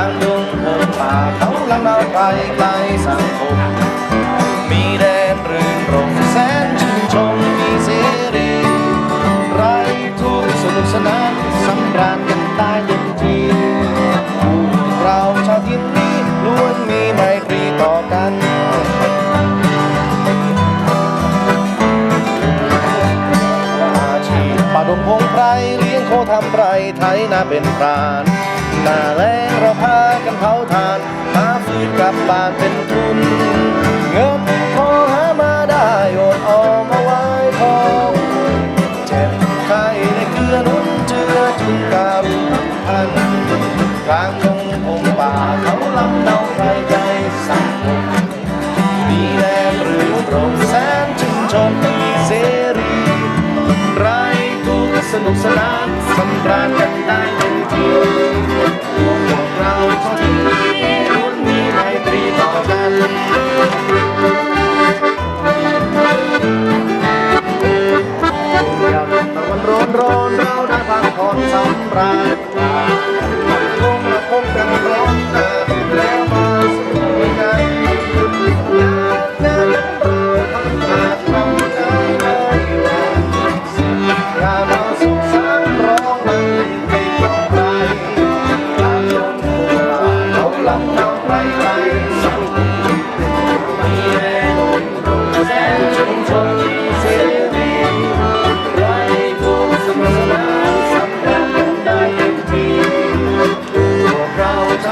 างดงเพงป่าเขาลำนาไปไกลสังคม ทำไรไถนาเป็นปรานหน้าแรงเราพากันเผาทานหาฟืนกลับบ้านเป็นทุน นุกสนานสำราญกันได้เต็มที่พวกเราคนล้วนมีไมตรีต่อกันยามตะวันร้อนร้อนเราได้พักผ่อนสำราญ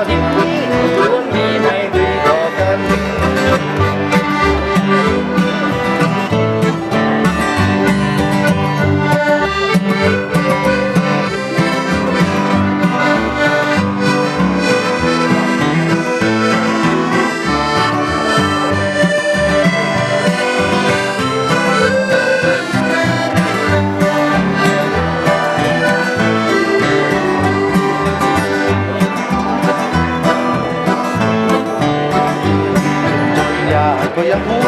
เร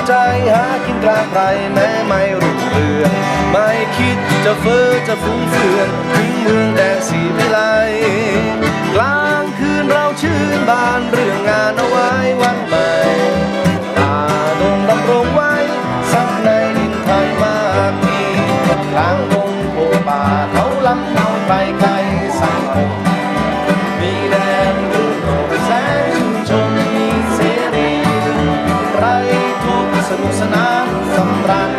ใจหากินกลางไพรแม้ไม่รุ่งเรืองไม่คิดจะเฟ้อจะฟุ้งเฟืองถึงเมืองแดงสีวิไลกลางคืนเราชื่นบานเรื่องงานเอาไว้วันใหม่ป่าดงดำรงไว้สักในดินไทยมากมีกลางดงโผป่าเขาล้ำเนาไกลไกลสังคม pra